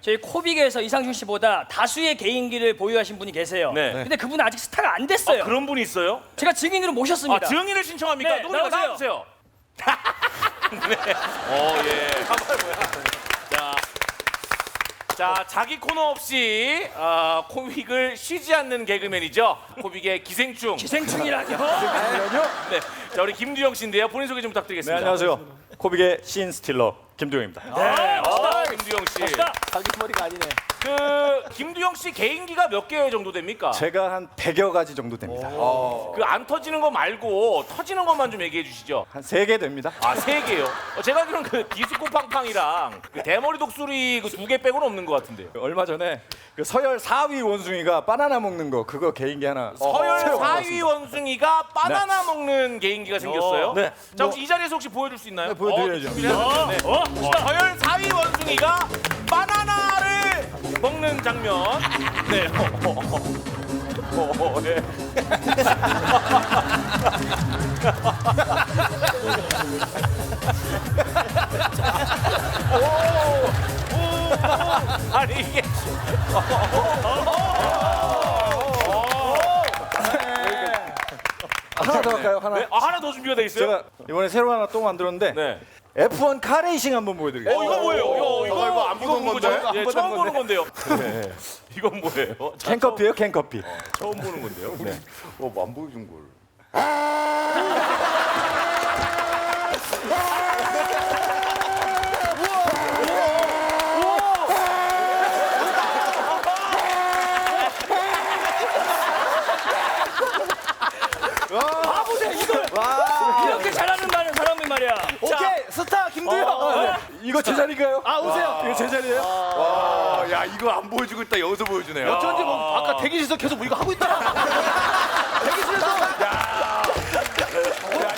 저희 코빅에서 이상준 씨보다 다수의 개인기를 보유하신 분이 계세요. 네. 근데 그분은 아직 스타가 안 됐어요. 그런 분이 있어요? 제가 증인으로 모셨습니다. 아, 증인을 신청합니까? 네, 누구냐 나오세요. 나와주세요. 네. 어, 예. 자, 자, 자기 코너 없이 아, 코빅을 쉬지 않는 개그맨이죠. 코빅의 기생충. 기생충이라뇨? 네. 자, 우리 김두영 씨인데요. 본인 소개 좀 네, 부탁드리겠습니다. 안녕하세요. 코빅의 신 스틸러 김두영입니다. 네, 어, 김두영 씨. 자기 머리가 아니네. 그 김두영 씨 개인기가 몇 개 정도 됩니까? 제가 한 100여 가지 정도 됩니다. 그 안 터지는 거 말고 터지는 것만 좀 얘기해 주시죠. 한 3개 됩니다. 아, 세 개요? 어, 제가 알기로는 그 디스코 팡팡이랑 그 대머리 독수리 그 두 개 빼고는 없는 것 같은데요. 얼마 전에 그 서열 4위 원숭이가 바나나 먹는 거 그거 개인기 하나 서열 새로 4위 만들었습니다. 원숭이가 바나나 먹는 개인기가 생겼어요. 네. 자, 혹시 이 자리에서 혹시 보여줄 수 있나요? 네, 보여드려야죠. 어, 준비를. 네. 어? 어, 서열 4위 원숭이 가 바나나를 먹는 장면. 네. 어, 어, 어. 어, 어, 네. 아니 이게 하나 더 할까요? 하나. 네? 아, 하나 더 준비가 돼 있어요? 제가 이번에 새로 하나 또 만들었는데 네. F1 카레이싱 한번 보여드리겠습니다. 어 이거 뭐예요? 이거 이거 이거 안 보던 건데? 예, 안 처음 보던 보는 건데요. 네. 이건 뭐예요? 자, 캔커피예요, 캔커피. 처음 보는 건데요. 어, 안 보여준 걸. 바보들 이걸 이렇게 잘하는 말 사람이 말이야. 오케이 스타 김두영. 어, 네. 이거 제 자리인가요? 아 오세요. 이거 제 자리예요? 와, 야 이거 안 보여주고 있다 여기서 보여주네요. 어쩐지 뭐 아까 대기실에서 계속 뭐 이거 하고 있다. 대기실에서.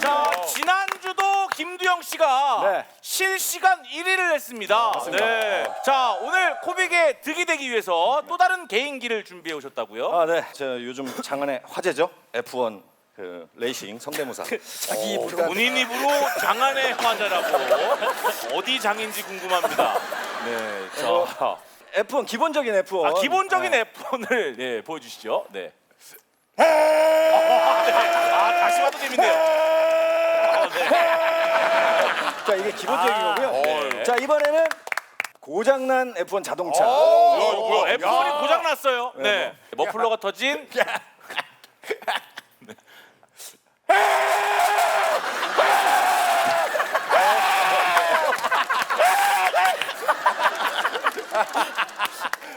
자 지난주도 김두영 씨가 네. 실시간 1위를 했습니다. 네. 자 오늘 코빅에 득이 되기 위해서 또 다른 개인기를 준비해 오셨다고요? 아, 네. 저 요즘 장안의 화제죠. F1 그 레이싱 성대모사. 자기 입으로 본인 입으로 장안의 화자라고 어디 장인지 궁금합니다. 네. 자 F1 기본적인 F1. 아, 기본적인 네. F1을 네, 보여주시죠. 네. 아, 네. 아 다시 봐도 재밌네요. 아, 네. 자, 이게 기본적인 아, 거고요. 네. 자, 이번에는 고장난 F1 자동차. 어, 뭐야, F1이 고장 났어요. 네. 머플러가 터진.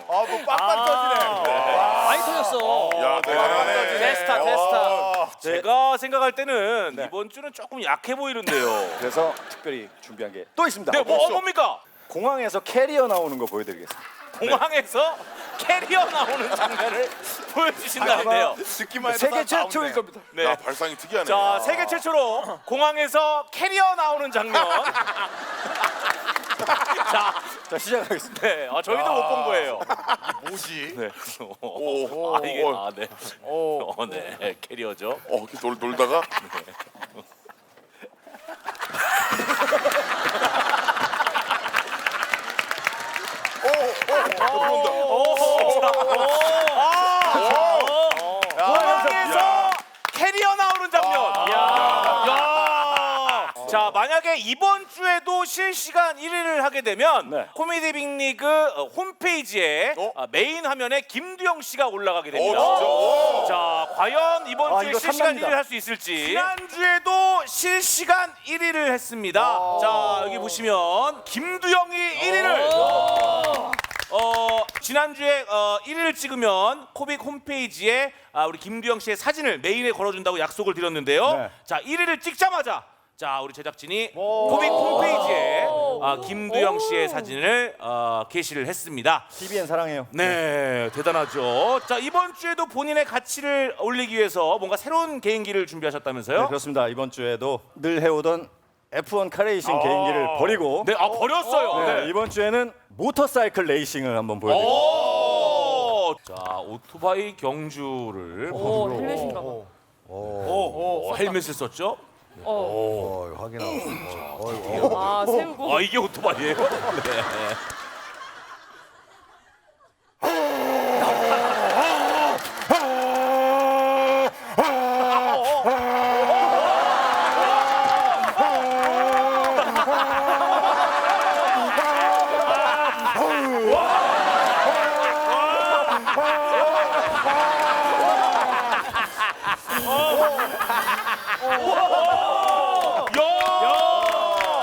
아, 뭐 빵빵 터지네. 많이 터졌어. 야, 대단하네. 테스타, 테스타. 어, 제가 생각할 때는 이번 주는 조금 약해 보이는데요. 그래서 특별히 준비한 게 또 있습니다. 네, 뭐 뭡니까? 공항에서 캐리어 나오는 거 보여드리겠습니다. 공항에서 캐리어 나오는 장면을 보여주신다는데요. 듣기만 해도 세계 딱 최초일 나오네. 겁니다. 네. 야, 발상이 특이하네. 자, 세계 최초로 공항에서 캐리어 나오는 장면. 자, 자, 시작하겠습니다. 네, 아, 저희도 못 본 거예요. 뭐지? 네. 오, 아, 이게 오, 아, 네. 어, 네. 캐리어죠. 어, 이렇게 놀, 놀다가 공항에서 캐리어 나오는 장면. 야. 자, 만약에 이번 주에도 실시간 1위를 하게 되면 네. 코미디 빅리그 어, 홈페이지에 어? 아, 메인 화면에 김두영 씨가 올라가게 됩니다. 어? 오. 자, 과연 이번 아, 주에 이거 실시간 탐납니다. 1위를 할 수 있을지. 지난주에도 실시간 1위를 했습니다. 자, 여기 보시면 김두영이 1위를 어, 지난주에 어, 1위를 찍으면 코빅 홈페이지에 아, 우리 김두영 씨의 사진을 메인에 걸어준다고 약속을 드렸는데요. 네. 자, 1위를 찍자마자 자, 우리 제작진이 코빅 홈페이지에 아, 김두영 씨의 사진을 어, 게시를 했습니다. TVN 사랑해요. 네, 대단하죠. 자, 이번 주에도 본인의 가치를 올리기 위해서 뭔가 새로운 개인기를 준비하셨다면서요? 네, 그렇습니다. 이번 주에도 늘 해오던 F1 카레이싱 개인기를 버리고 네, 아 버렸어요. 네, 네. 이번 주에는 모터사이클 레이싱을 한번 보여드릴게요. 오! 자, 오토바이 경주를 오, 헬멧인가 봐. 오, 헬멧을 썼죠? 아, 세우고. 아, 이게 오토바이예요? 네.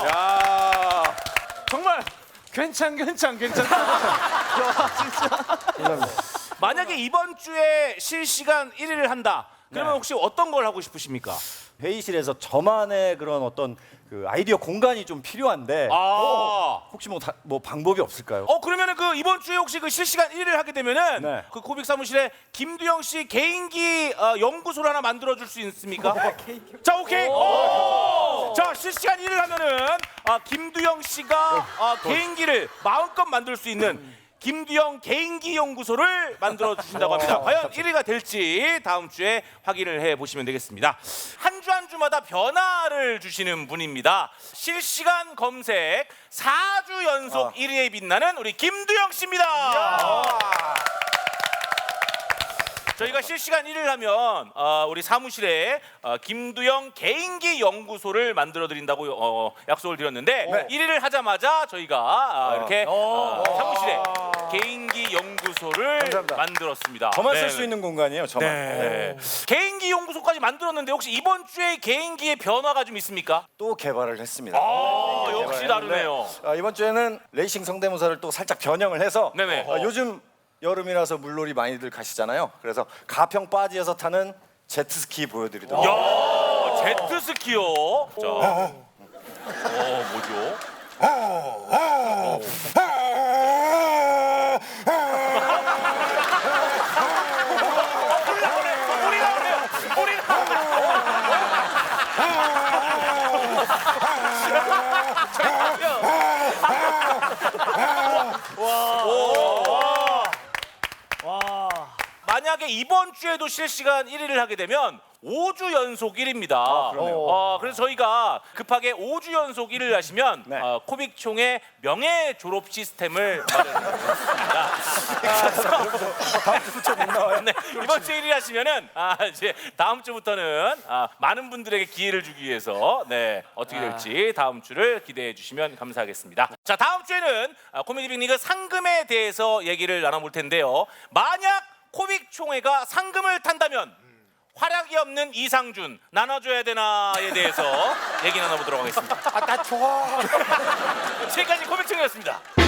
야. 정말 괜찮 괜찮 괜찮. 만약에 이번 주에 실시간 1위를 한다. 그러면 네. 혹시 어떤 걸 하고 싶으십니까? 회의실에서 저만의 그런 어떤 그 아이디어 공간이 좀 필요한데 아. 혹시 뭐, 다- 뭐 방법이 없을까요? 어 그러면은 그 이번 주에 혹시 그 실시간 1위를 하게 되면은 네. 그 코빅 사무실에 김두영 씨 개인기 어, 연구소를 하나 만들어 줄 수 있습니까? 자 오케이. 오! 자 실시간 1위를 하면은 아, 김두영 씨가 아, 개인기를 마음껏 만들 수 있는 김두영 개인기 연구소를 만들어 주신다고 합니다. 과연 1위가 될지 다음 주에 확인을 해 보시면 되겠습니다. 한 주 한 주마다 변화를 주시는 분입니다. 실시간 검색 4주 연속 1위에 빛나는 우리 김두영 씨입니다. 저희가 실시간 1위를 하면 어, 우리 사무실에 어, 김두영 개인기 연구소를 만들어 드린다고 어, 약속을 드렸는데 1위를 하자마자 저희가 아, 이렇게 어, 사무실에 개인기 연구소를 만들었습니다. 저만 네. 쓸수 있는 공간이에요. 저만. 네. 개인기 연구소까지 만들었는데 혹시 이번 주에 개인기의 변화가 좀 있습니까? 또 개발을 했습니다. 아, 역시 다르네요. 아, 이번 주에는 레이싱 성대모사를 또 살짝 변형을 해서 네네. 아, 요즘 여름이라서 물놀이 많이들 가시잖아요. 그래서 가평 바지에서 타는 제트스키 보여드리도록 야, 제트스키요. 자, 어, 뭐죠? 물이 나오네요. 물이 나오네요. 만약에 이번 주에도 실시간 1위를 하게 되면 5주 연속 1위입니다. 어, 그래서 저희가 급하게 5주 연속 1위를 하시면 네. 어, 코빅총의 명예 졸업 시스템을 마련했습니다. 네, 이번 주 1위 하시면은 아, 이제 다음 주부터는 아, 많은 분들에게 기회를 주기 위해서 네, 어떻게 될지 다음 주를 기대해 주시면 감사하겠습니다. 자, 다음 주에는 아, 코미디 빅리그 상금에 대해서 얘기를 나눠볼 텐데요. 만약 코빅 총회가 상금을 탄다면 활약이 없는 이상준 나눠줘야 되나에 대해서 얘기 나눠보도록 하겠습니다. 아, 나 좋아. 지금까지 코빅 총회였습니다.